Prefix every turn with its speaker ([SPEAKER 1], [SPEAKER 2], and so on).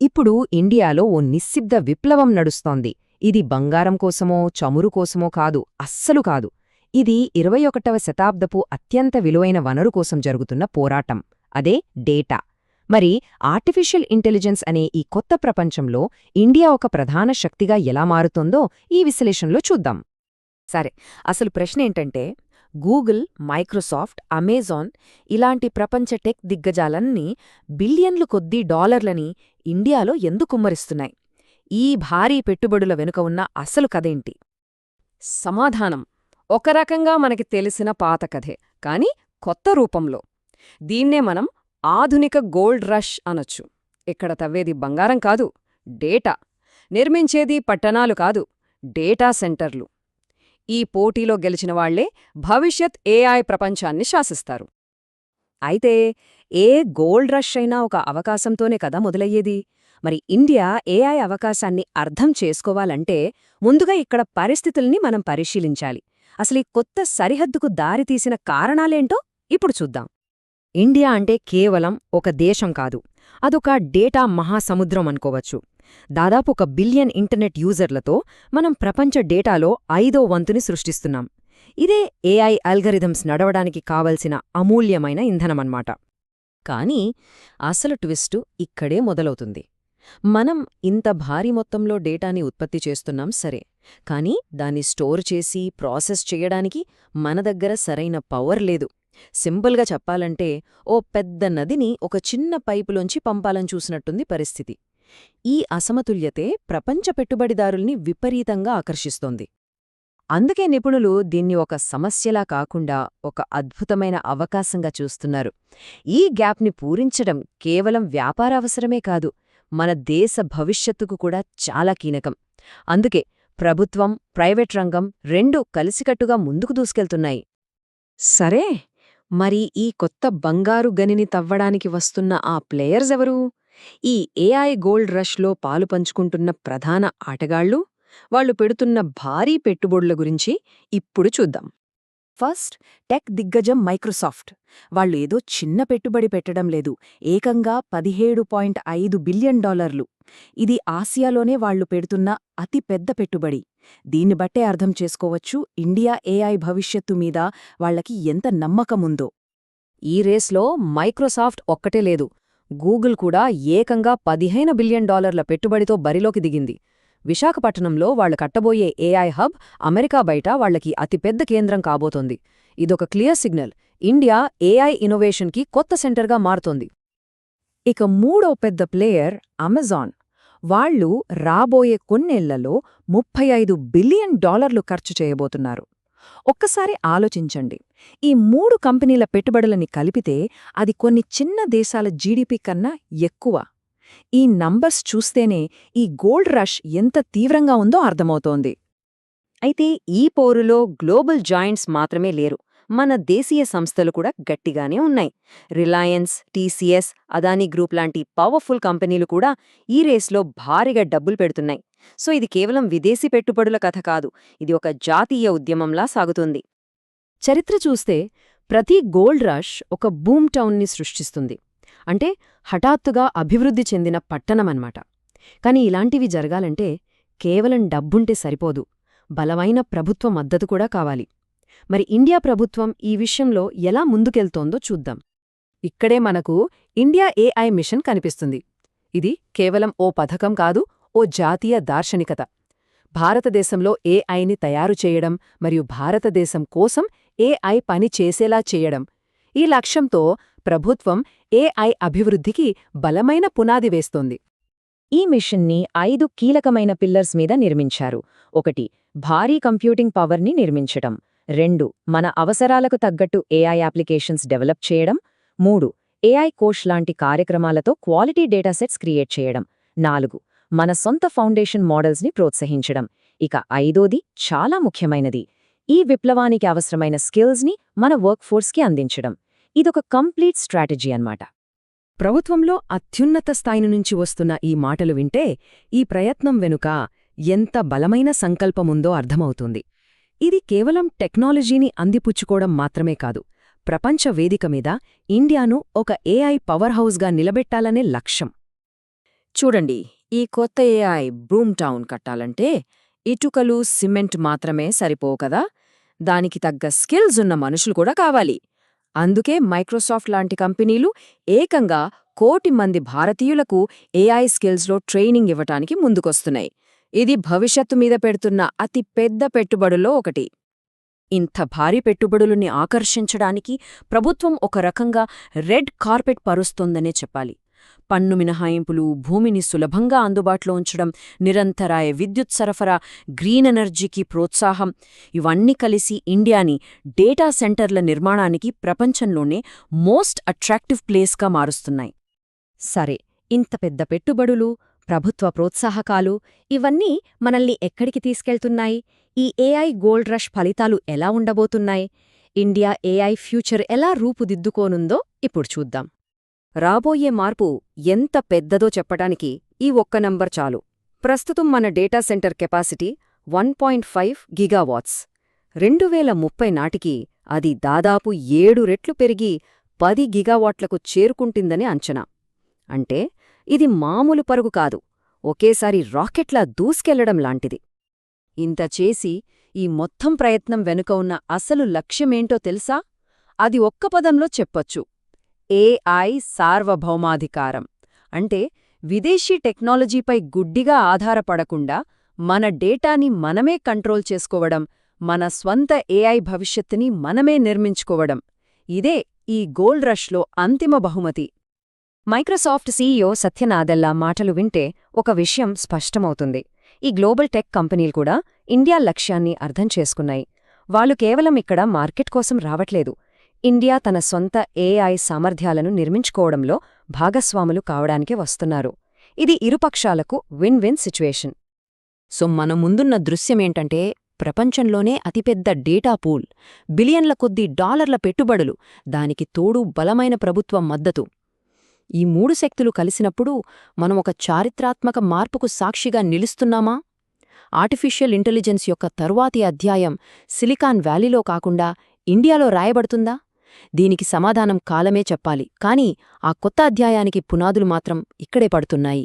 [SPEAKER 1] ఇప్పుడు ఇండియాలో ఓ నిశ్శబ్ద విప్లవం నడుస్తోంది. ఇది బంగారం కోసమో చమురు కోసమో కాదు అస్సలు కాదు. ఇది ఇరవై ఒకటవ శతాబ్దపు అత్యంత విలువైన వనరు కోసం జరుగుతున్న పోరాటం. అదే డేటా. మరి ఆర్టిఫిషియల్ ఇంటెలిజెన్స్ అనే ఈ కొత్త ప్రపంచంలో ఇండియా ఒక ప్రధాన శక్తిగా ఎలా మారుతుందో ఈ విశ్లేషణలో చూద్దాం. సరే అసలు ప్రశ్న ఏంటంటే గూగుల్ మైక్రోసాఫ్ట్ అమెజాన్ ఇలాంటి ప్రపంచ టెక్ దిగ్గజాలన్నీ బిలియన్లు కొద్దీ డాలర్లని ఇండియాలో ఎందుకుమ్మరిస్తున్నాయి ఈ భారీ పెట్టుబడుల వెనుక ఉన్న అసలు కథేంటి
[SPEAKER 2] సమాధానం. ఒక రకంగా మనకి తెలిసిన పాత కథే కాని కొత్త రూపంలో. దీన్నే మనం ఆధునిక గోల్డ్ రష్ అనొచ్చు. ఇక్కడ తవ్వేది బంగారం కాదు డేటా. నిర్మించేది పట్టణాలు కాదు డేటా సెంటర్లు. ఈ పోటీలో గెలిచిన వాళ్ళే భవిష్యత్ ఏఐ ప్రపంచాన్ని శాసిస్తారు.
[SPEAKER 1] అయితే ఏ గోల్డ్ రష్ అయినా ఒక అవకాశంతోనే కదా మొదలయ్యేది? మరి ఇండియా ఏఐ అవకాశాన్ని అర్థం చేసుకోవాలంటే ముందుగా ఇక్కడ పరిస్థితుల్ని మనం పరిశీలించాలి. అసలు ఈ కొత్త సరిహద్దుకు దారితీసిన కారణాలేంటో ఇప్పుడు చూద్దాం. ఇండియా అంటే కేవలం ఒక దేశం కాదు. అదొక డేటా మహాసముద్రం అనుకోవచ్చు. దాదాపు ఒక బిలియన్ ఇంటర్నెట్ యూజర్లతో మనం ప్రపంచ డేటాలో ఐదో వంతుని సృష్టిస్తున్నాం. ఇదే ఏఐ అల్గరిథమ్స్ నడవడానికి కావలసిన అమూల్యమైన ఇంధనమన్మాట కానీ అసలు ట్విస్టు ఇక్కడే మొదలవుతుంది. మనం ఇంత భారీ మొత్తంలో డేటాని ఉత్పత్తి చేస్తున్నాం సరే కానీ దాన్ని స్టోర్ చేసి ప్రాసెస్ చేయడానికి మన దగ్గర సరైన పవర్ లేదు. సింపుల్గా చెప్పాలంటే ఓ పెద్ద నదిని ఒక చిన్న పైపులోంచి పంపాలని చూసినట్టుంది పరిస్థితి. ఈ అసమతుల్యతే ప్రపంచ పెట్టుబడిదారుల్ని విపరీతంగా ఆకర్షిస్తోంది. అందుకే నిపుణులు దీన్ని ఒక సమస్యలా కాకుండా ఒక అద్భుతమైన అవకాశంగా చూస్తున్నారు. ఈ గ్యాప్ని పూరించడం కేవలం వ్యాపార అవసరమే కాదు మన దేశ భవిష్యత్తుకు కూడా చాలా కీలకం. అందుకే ప్రభుత్వం ప్రైవేట్ రంగం రెండూ కలిసికట్టుగా ముందుకు దూసుకెళ్తున్నాయి. సరే మరి ఈ కొత్త బంగారు గనిని తవ్వడానికి వస్తున్న ఆ ప్లేయర్స్ ఎవరు? ఈ ఏఐ గోల్డ్ రష్లో పాలు పంచుకుంటున్న ప్రధాన ఆటగాళ్ళు వాళ్ళు పెడుతున్న భారీ పెట్టుబడుల గురించి ఇప్పుడు చూద్దాం. ఫస్ట్ టెక్ దిగ్గజం మైక్రోసాఫ్ట్. వాళ్ళు ఏదో చిన్న పెట్టుబడి పెట్టడం లేదు. ఏకంగా పదిహేడు పాయింట్ ఐదు బిలియన్ డాలర్లు. ఇది ఆసియాలోనే వాళ్ళు పెడుతున్న అతి పెద్ద పెట్టుబడి. దీన్ని బట్టే అర్థం చేసుకోవచ్చు ఇండియా ఏఐ భవిష్యత్తు మీద వాళ్ళకి ఎంత నమ్మకముందో. ఈ రేస్లో మైక్రోసాఫ్ట్ ఒక్కటే లేదు. గూగుల్ కూడా ఏకంగా పదిహేను బిలియన్ డాలర్ల పెట్టుబడితో బరిలోకి దిగింది. విశాఖపట్నంలో వాళ్ళు కట్టబోయే ఏఐ హబ్ అమెరికా బయట వాళ్ళకి అతిపెద్ద కేంద్రం కాబోతోంది. ఇదొక క్లియర్ సిగ్నల్. ఇండియా ఏఐ ఇన్నోవేషన్కి కొత్త సెంటర్గా మారుతోంది. ఇక మూడో పెద్ద ప్లేయర్ అమెజాన్ వాళ్ళు రాబోయే కొన్నేళ్ళలో ముప్పై ఐదు బిలియన్ డాలర్లు ఖర్చు చేయబోతున్నారు. ఒక్కసారి ఆలోచించండి. ఈ మూడు కంపెనీల పెట్టుబడులని కలిపితే అది కొన్ని చిన్న దేశాల జీడిపి కన్నా ఎక్కువ. ఈ నంబర్స్ చూస్తేనే ఈ గోల్డ్ రష్ ఎంత తీవ్రంగా ఉందో అర్థమవుతోంది. అయితే ఈ పోరులో గ్లోబల్ జాయింట్స్ మాత్రమే లేరు. మన దేశీయ సంస్థలు కూడా గట్టిగానే ఉన్నాయి. రిలయన్స్ టీసీఎస్ అదానీ గ్రూప్ లాంటి పవర్ఫుల్ కంపెనీలు కూడా ఈ రేస్లో భారీగా డబ్బులు పెడుతున్నాయి. సో ఇది కేవలం విదేశీ పెట్టుబడుల కథ కాదు. ఇది ఒక జాతీయ ఉద్యమంలా సాగుతుంది. చరిత్ర చూస్తే ప్రతి గోల్డ్ రష్ ఒక బూమ్ టౌన్ని సృష్టిస్తుంది. అంటే హఠాత్తుగా అభివృద్ధి చెందిన పట్టణమన్నమాట. కాని ఇలాంటివి జరగాలంటే కేవలం డబ్బుంటే సరిపోదు. బలమైన ప్రభుత్వ మద్దతు కూడా కావాలి. మరి ఇండియా ప్రభుత్వం ఈ విషయంలో ఎలా ముందుకెళ్తోందో చూద్దాం. ఇక్కడే మనకు ఇండియా ఏఐ మిషన్ కనిపిస్తుంది. ఇది కేవలం ఓ పథకం కాదు ఓ జాతీయ దార్శనికత. భారతదేశంలో ఏఐని తయారు చేయడం మరియు భారతదేశం కోసం ఏఐ పని చేసేలా చేయడం. ఈ లక్ష్యంతో ప్రభుత్వం ఏఐ అభివృద్ధికి బలమైన పునాది వేస్తోంది. ఈ మిషన్ని ఐదు కీలకమైన పిల్లర్స్ మీద నిర్మించారు. ఒకటి భారీ కంప్యూటింగ్ పవర్ని నిర్మించటం. రెండు మన అవసరాలకు తగ్గట్టు ఏఐ అప్లికేషన్స్ డెవలప్ చేయడం. మూడు ఏఐ కోష్ లాంటి కార్యక్రమాలతో క్వాలిటీ డేటాసెట్స్ క్రియేట్ చేయడం. నాలుగు మన సొంత ఫౌండేషన్ మోడల్స్ని ప్రోత్సహించడం. ఇక ఐదోది చాలా ముఖ్యమైనది ఈ విప్లవానికి అవసరమైన స్కిల్స్ని మన వర్క్ఫోర్స్కి అందించడం. ఇదొక కంప్లీట్ స్ట్రాటజీ అన్నమాట. ప్రభుత్వంలో అత్యున్నత స్థాయి నుంచి వస్తున్న ఈ మాటలు వింటే ఈ ప్రయత్నం వెనుక ఎంత బలమైన సంకల్పముందో అర్థమవుతుంది. ఇది కేవలం టెక్నాలజీని అందిపుచ్చుకోవడం మాత్రమే కాదు ప్రపంచ వేదిక మీద ఇండియాను ఒక ఏఐ పవర్ హౌస్గా నిలబెట్టాలనే లక్ష్యం. చూడండి ఈ కొత్త ఏఐ బ్రూమ్ టౌన్ కట్టాలంటే ఇటుకలు సిమెంట్ మాత్రమే సరిపోవు కదా? దానికి తగ్గ స్కిల్స్ ఉన్న మనుషులు కూడా కావాలి. అందుకే మైక్రోసాఫ్ట్ లాంటి కంపెనీలు ఏకంగా కోటి మంది భారతీయులకు ఏఐ స్కిల్స్లో ట్రైనింగ్ ఇవ్వటానికి ముందుకొస్తున్నాయి. ఇది భవిష్యత్తు మీద పెడుతున్న అతి పెద్ద పెట్టుబడుల్లో ఒకటి. ఇంత భారీ పెట్టుబడులని ఆకర్షించడానికి ప్రభుత్వం ఒక రకంగా రెడ్ కార్పెట్ పరుస్తోందనే చెప్పాలి. పన్ను మినహాయింపులు భూమిని సులభంగా అందుబాటులో ఉంచడం నిరంతరాయ విద్యుత్ సరఫరా గ్రీన్ ఎనర్జీకి ప్రోత్సాహం ఇవన్నీ కలిసి ఇండియాని డేటా సెంటర్ల నిర్మాణానికి ప్రపంచంలోనే మోస్ట్ అట్రాక్టివ్ ప్లేస్గా మారుస్తున్నాయి. సరే ఇంత పెద్ద పెట్టుబడులు ప్రభుత్వ ప్రోత్సాహకాలు ఇవన్నీ మనల్ని ఎక్కడికి తీసుకెళ్తున్నాయి? ఈ ఏఐ గోల్డ్ రష్ ఫలితాలు ఎలా ఉండబోతున్నాయి? ఇండియా ఏఐ ఫ్యూచర్ ఎలా రూపుదిద్దుకోనుందో ఇప్పుడు చూద్దాం. రాబోయే మార్పు ఎంత పెద్దదో చెప్పటానికి ఈ ఒక్క నంబర్ చాలు. ప్రస్తుతం మన data centre capacity one point five gigawatts. రెండు వేల ముప్పై నాటికి అది దాదాపు ఏడు రెట్లు పెరిగి పది గిగావాట్లకు చేరుకుంటుందని అంచనా. అంటే ఇది మామూలు పరుగు కాదు. ఒకేసారి రాకెట్లా దూసుకెళ్ళడం లాంటిది. ఇంత చేసి ఈ మొత్తం ప్రయత్నం వెనుక ఉన్న అసలు లక్ష్యమేంటో తెలుసా? అది ఒక్క పదంలో చెప్పొచ్చు. ఏఐ సార్వభౌమాధికారం. అంటే విదేశీ టెక్నాలజీపై గుడ్డిగా ఆధారపడకుండా మన డేటాని మనమే కంట్రోల్ చేసుకోవడం మన స్వంత ఏఐ భవిష్యత్తుని మనమే నిర్మించుకోవడం. ఇదే ఈ గోల్డ్ రష్లో అంతిమ బహుమతి. మైక్రోసాఫ్ట్ సీఈఓ సత్యనాదెల్లా మాటలు వింటే ఒక విషయం స్పష్టమవుతుంది. ఈ గ్లోబల్ టెక్ కంపెనీలు కూడా ఇండియా లక్ష్యాన్ని అర్థం చేసుకున్నాయి. వాళ్ళు కేవలం ఇక్కడ మార్కెట్ కోసం రావట్లేదు. ఇండియా తన సొంత ఏఐ సామర్థ్యాలను నిర్మించుకోవడంలో భాగస్వాములు కావడానికే వస్తున్నారు. ఇది ఇరుపక్షాలకు విన్ విన్ సిచ్యువేషన్. సో మన ముందున్న దృశ్యమేంటంటే ప్రపంచంలోనే అతిపెద్ద డేటా పూల్ బిలియన్ల కొద్దీ డాలర్ల పెట్టుబడులు దానికి తోడు బలమైన ప్రభుత్వ మద్దతు. ఈ మూడు శక్తులు కలిసినప్పుడు మనం ఒక చారిత్రాత్మక మార్పుకు సాక్షిగా నిలుస్తున్నామా? ఆర్టిఫిషియల్ ఇంటెలిజెన్స్ యొక్క తరువాతి అధ్యాయం సిలికాన్ వ్యాలీలో కాకుండా ఇండియాలో రాయబడుతుందా? దీనికి సమాధానం కాలమే చెప్పాలి. కాని ఆ కొత్త అధ్యాయానికి పునాదులు మాత్రం ఇక్కడే పడుతున్నాయి.